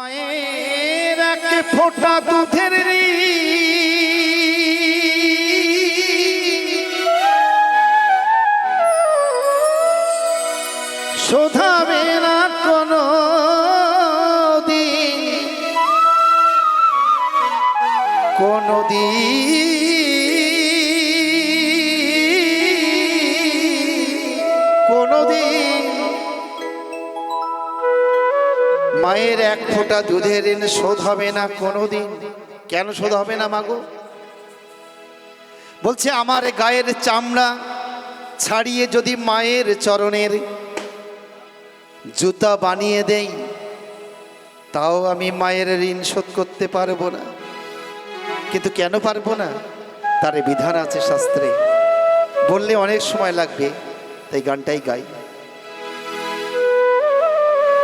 মায়ের এক ফোঁটা দুধের শোধাবে মায়ের এক ফোঁটা দুধের ঋণ শোধ হবে না কোনোদিন। কেন শোধ হবে না মাগো বলছে, আমার গায়ের চামড়া ছাড়িয়ে যদি মায়ের চরণের জুতা বানিয়ে দেই, তাও আমি মায়ের ঋণ শোধ করতে পারব না। কিন্তু কেন পারব না? তার বিধান আছে শাস্ত্রে। বললে অনেক সময় লাগবে, তাই গানটাই গাই।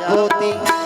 দয়াবতী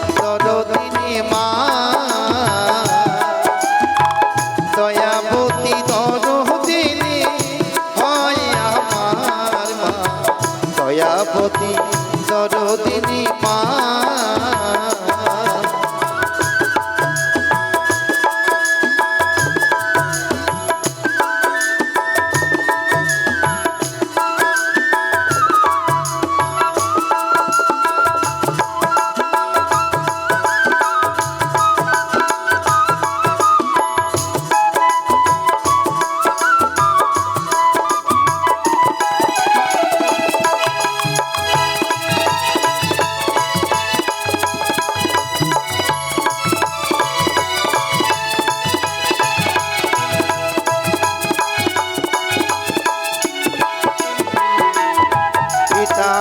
পিতা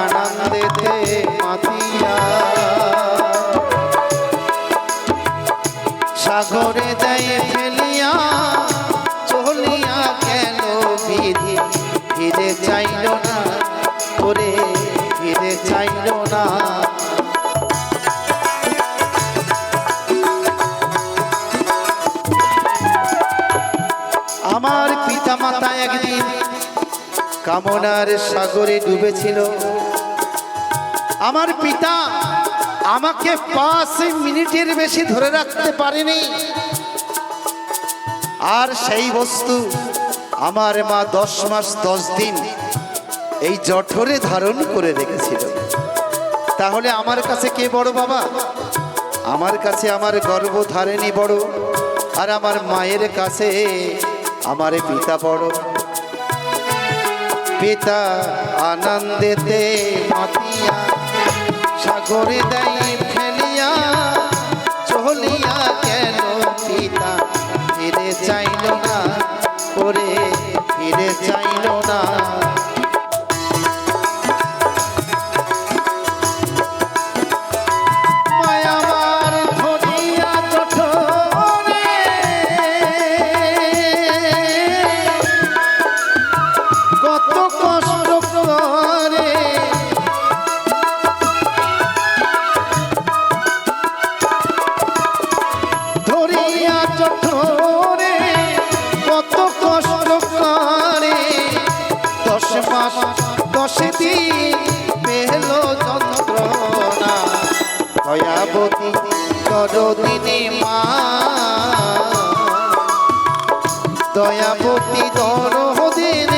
আনন্দেতে মাতিয়া। সাগরে না করে ফিরে চাইল না। আমার পিতা মাতা একদিন কামনার সাগরে ডুবেছিল। আমার পিতা আমাকে পাঁচ মিনিটের বেশি ধরে রাখতে পারেনি। আর সেই বস্তু আমার মা দশ মাস, দশ দিন এই জঠরে ধারণ করে রেখেছিল। তাহলে আমার কাছে কে বড় বাবা? আমার কাছে আমার গর্ব ধারেনি বড় আর আমার মায়ের কাছে আমার পিতা বড়। পিতা আনন্দেতে মাতিয়া সাগরে দেয় ফেলিয়া চলিয়া কেন পিতা। ফিরে চাইল না করে দরদিনী মা দয়াবতী দরদিনী হয়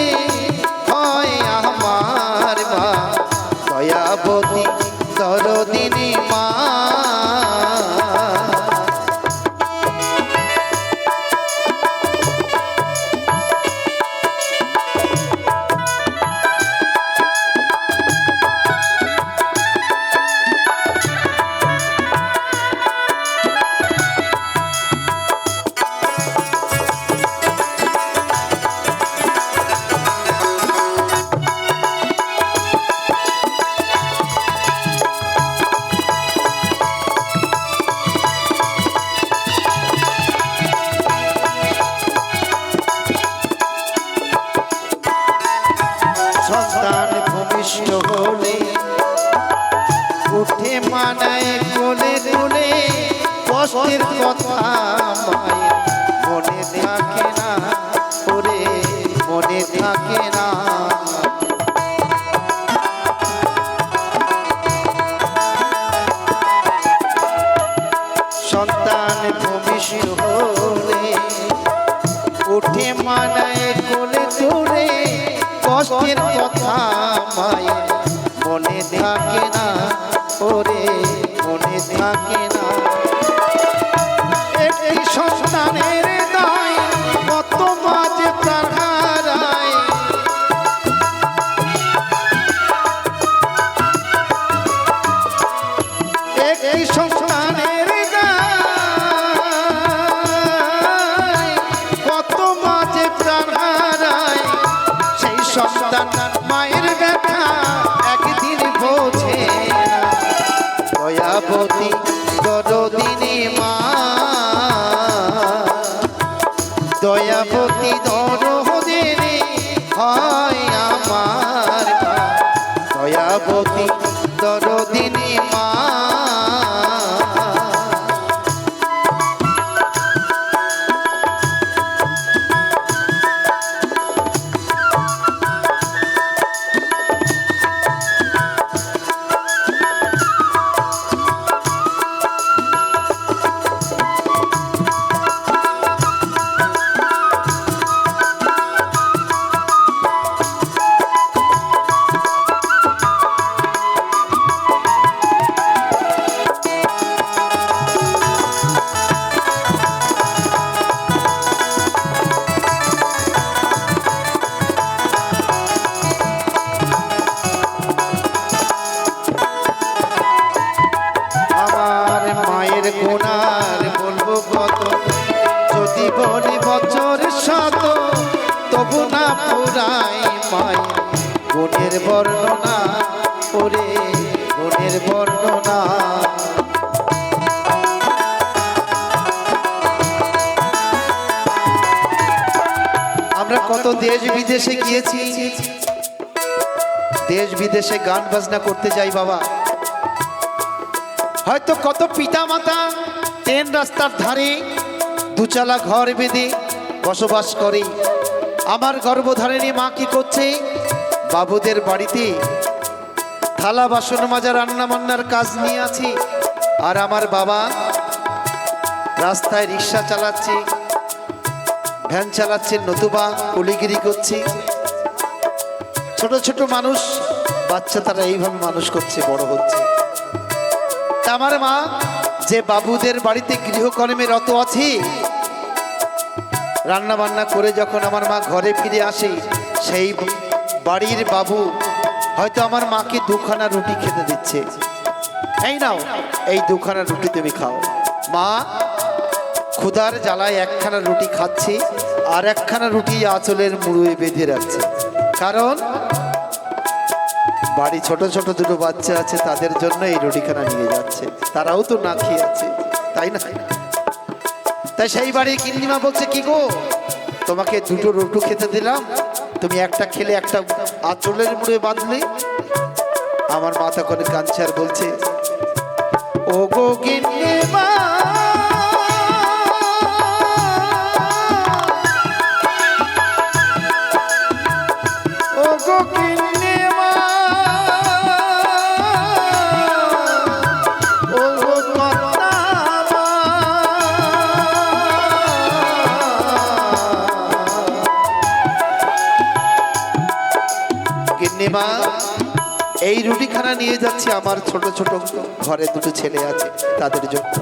মানায় কোলে কোলে কষ্টের কথা সন্তান আমরা কত দেশ বিদেশে গিয়েছি। দেশ বিদেশে গান বাজনা করতে যাই বাবা। হয়তো কত পিতা মাতা ট্রেন রাস্তার ধারে দুচালা ঘর বেঁধে বসবাস করে। আমার গর্ভধারিণী মা কি করছে? বাবুদের বাড়িতে থালা বাসন মাজা রান্না বান্নার কাজ নিয়ে আছি। আর আমার বাবা রাস্তায় রিক্সা চালাচ্ছে। ভ্যান চালাচ্ছে নতুবা, কুলিগিরি করছে। ছোট ছোট মানুষ, বাচ্চা তারা এইভাবে মানুষ করছে, বড় হচ্ছে। আমার মা, যে বাবুদের বাড়িতে গৃহকর্মে রত আছে রান্না বান্না করে যখন আমার মা ঘরে ফিরে আসে, সেই বাড়ির বাবু হয়তো আমার মাকে দুখানা রুটি খেতে দিচ্ছে। এই নাও, এই দুখানা রুটি তুমি খাও। মা ক্ষুধার জ্বালায় একখানা রুটি খাচ্ছি আর একখানা রুটি আঁচলের মুড়ুয়ে বেঁধে রাখছে। কারণ বাড়ি ছোট ছোট দুটো বাচ্চা আছে, তাদের জন্য এই রুটিখানা নিয়ে যাচ্ছে। তারাও তো না খেয়ে আছে, তাই না? তাই সেই বাড়ির কিন্নিমা বলছে, কি গো, তোমাকে দুটো রুটু খেতে দিলাম। তুমি একটা খেলে একটা আঁচলের মুড়ে বাঁধলে? আমার মাথা করে আর বলছে ও গো গিন্নিমা গিন্নিমা এই রুটিখানা নিয়ে যাচ্ছি আমার ছোট ছোট ঘরে দুটো ছেলে আছে, তাদের জন্য।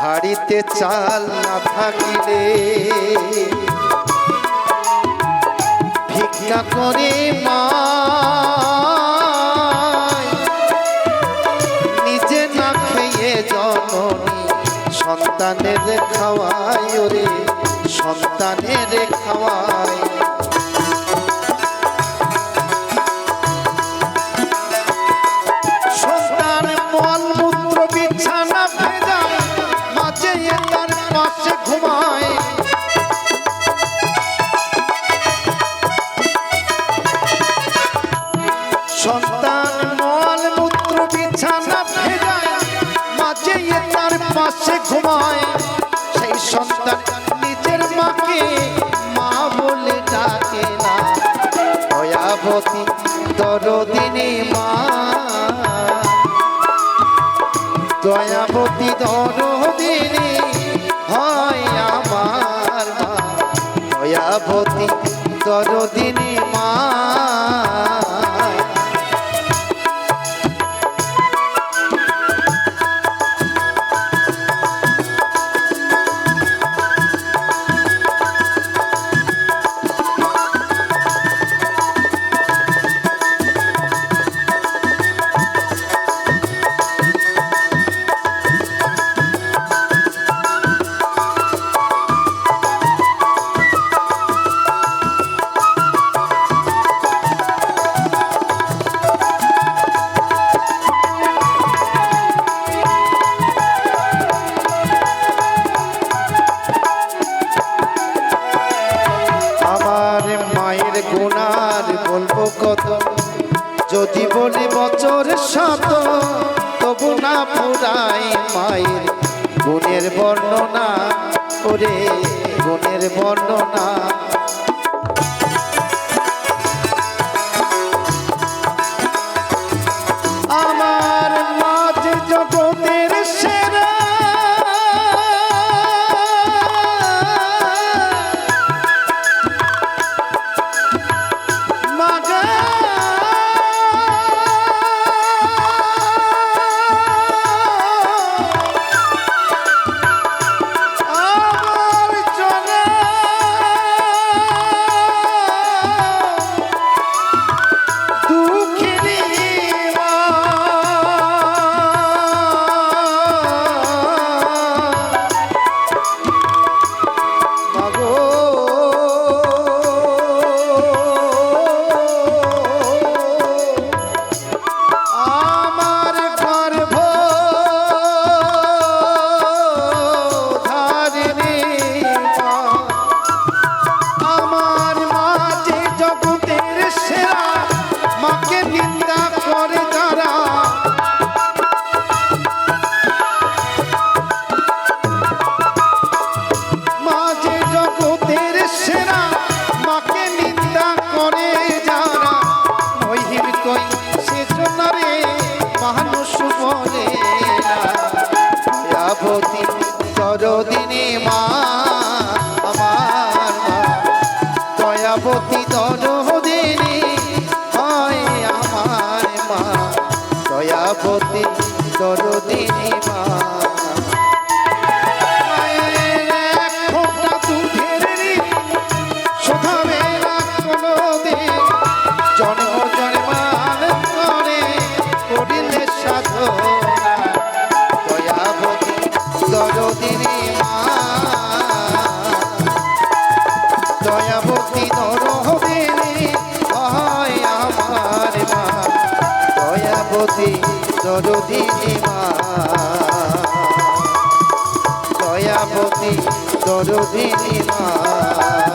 হাড়িতে চাল না থাকিলে ভিক্ষা করে মা নিজে না খেয়ে জননী, সন্তানের খাওয়ায় ওরে, সন্তানের খাওয়ায়। সন্তান নিজের মাকে মা বলে ডাকে না। দয়াবতী দরদিনী মা। দয়াবতী দরদিনী হয় আমার মা। দয়াবতী দরদিনী মায়ের গুণের বর্ণনা করে গুণের বর্ণনা দরুদিনী মা দয়াবতী দরুদিনী মা